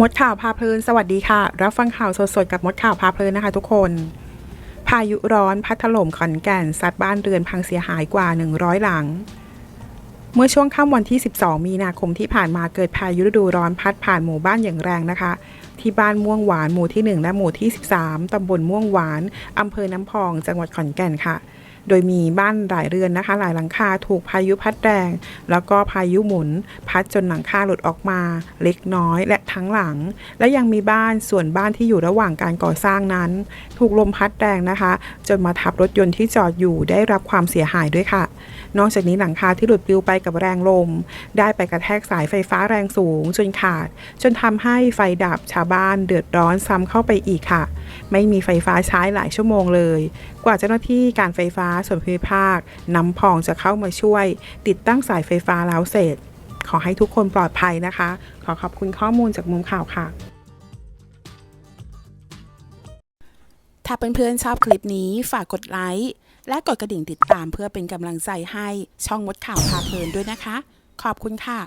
มดข่าวพาเพลิน สวัสดีค่ะ รับฟังข่าวสดๆ กับมดข่าวพาเพลินนะคะทุกคน พายุร้อนพัดถล่มขอนแก่นซัดบ้านเรือนพังเสียหายกว่า 100 หลัง เมื่อช่วงค่ำวันที่ 12 มีนาคมที่ผ่านมาเกิดพายุฤดูร้อนพัดผ่านหมู่บ้านอย่างแรงนะคะ ที่บ้านม่วงหวานหมู่ที่ 1 และหมู่ที่ 13 ตำบลม่วงหวาน อำเภอน้ำพอง จังหวัดขอนแก่นค่ะ โดยมีบ้านหลายเรือนนะคะ หลายหลังคาถูกพายุพัดแรง แล้วก็พายุหมุน พัดจนหลังคาหลุดออกมา เล็กน้อยและทั้งหลัง และยังมีบ้านส่วนบ้านที่อยู่ระหว่างการก่อสร้างนั้น ถูกลมพัดแรงนะคะ จนมาทับรถยนต์ที่จอดอยู่ได้รับความเสียหายด้วยค่ะ นอกจากนี้หลังคาที่หลุดปลิวไปกับแรงลม ได้ไปกระแทกสายไฟฟ้าแรงสูง จนขาด จนทำให้ไฟดับชาวบ้านเดือดร้อนซ้ำเข้าไปอีกค่ะ ไม่มีไฟฟ้าใช้หลายชั่วโมงเลย กว่าเจ้าหน้าที่การไฟฟ้าส่วนภูมิภาคน้ำพองจะเข้ามาช่วย ติดตั้งสายไฟฟ้าแล้วเสร็จ ขอให้ทุกคนปลอดภัยนะคะ ขอขอบคุณข้อมูลจากมุมข่าวค่ะถ้าเพื่อนๆชอบคลิปนี้ฝากกดไลค์ และกดกระดิ่งติดตามเพื่อเป็นกำลังใจให้ช่องมดข่าวพาเพลินด้วยนะคะ ขอบคุณค่ะ